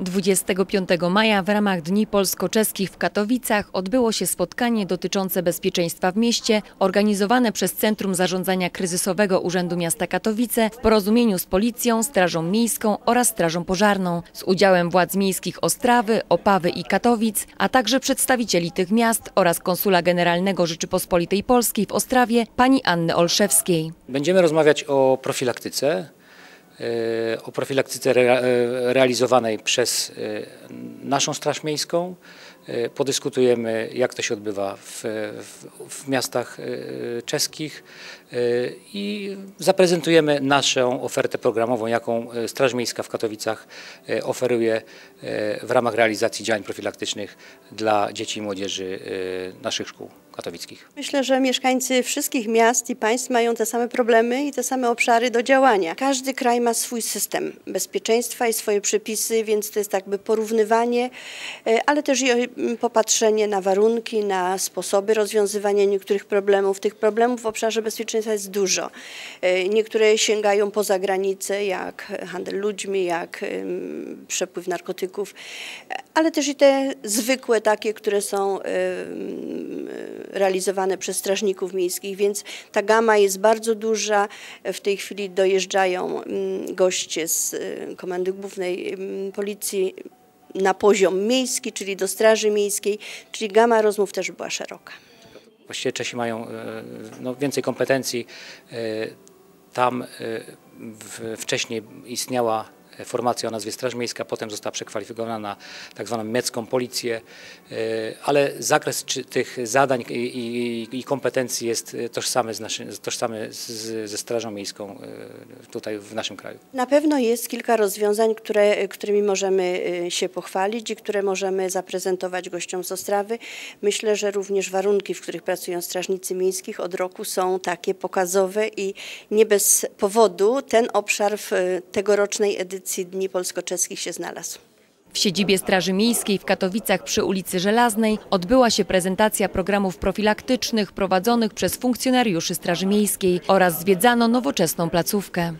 25 maja w ramach Dni Polsko-Czeskich w Katowicach odbyło się spotkanie dotyczące bezpieczeństwa w mieście, organizowane przez Centrum Zarządzania Kryzysowego Urzędu Miasta Katowice w porozumieniu z Policją, Strażą Miejską oraz Strażą Pożarną, z udziałem władz miejskich Ostrawy, Opawy i Katowic, a także przedstawicieli tych miast oraz konsula generalnego Rzeczypospolitej Polskiej w Ostrawie, pani Anny Olszewskiej. Będziemy rozmawiać o profilaktyce, o profilaktyce e, realizowanej przez e, naszą Straż Miejską. E, Podyskutujemy, jak to się odbywa w, w, w miastach e, czeskich e, i zaprezentujemy naszą ofertę programową, jaką e, Straż Miejska w Katowicach e, oferuje e, w ramach realizacji działań profilaktycznych dla dzieci i młodzieży e, naszych szkół katowickich. Myślę, że mieszkańcy wszystkich miast i państw mają te same problemy i te same obszary do działania. Każdy kraj ma swój system bezpieczeństwa i swoje przepisy, więc to jest jakby porównywanie, e, ale też i mm, popatrzenie na warunki, na sposoby rozwiązywania niektórych problemów. Tych problemów w obszarze bezpieczeństwa jest dużo. E, Niektóre sięgają poza granice, jak handel ludźmi, jak przepływ narkotyków, e, ale też i te zwykłe takie, które są realizowane przez strażników miejskich, więc ta gama jest bardzo duża. W tej chwili dojeżdżają mm, goście z y, Komendy Głównej mm, Policji na poziom miejski, czyli do Straży Miejskiej, czyli gama rozmów też była szeroka. Właściwie Czesi mają e, no, więcej kompetencji. E, Tam e, wcześniej istniała formacja o nazwie Straż Miejska, potem została przekwalifikowana na tak zwaną niemiecką policję, e, ale zakres tych zadań i, kompetencji jest tożsamy, z naszy, tożsamy z, ze Strażą Miejską e, tutaj w naszym kraju. Na pewno jest kilka rozwiązań, które, którymi możemy się pochwalić i które możemy zaprezentować gościom z Ostrawy. Myślę, że również warunki, w których pracują strażnicy miejskich od roku są takie pokazowe i nie bez powodu ten obszar w tegorocznej edycji Dni Polsko-Czeskich się znalazł. W siedzibie Straży Miejskiej w Katowicach przy ulicy Żelaznej odbyła się prezentacja programów profilaktycznych prowadzonych przez funkcjonariuszy Straży Miejskiej oraz zwiedzano nowoczesną placówkę.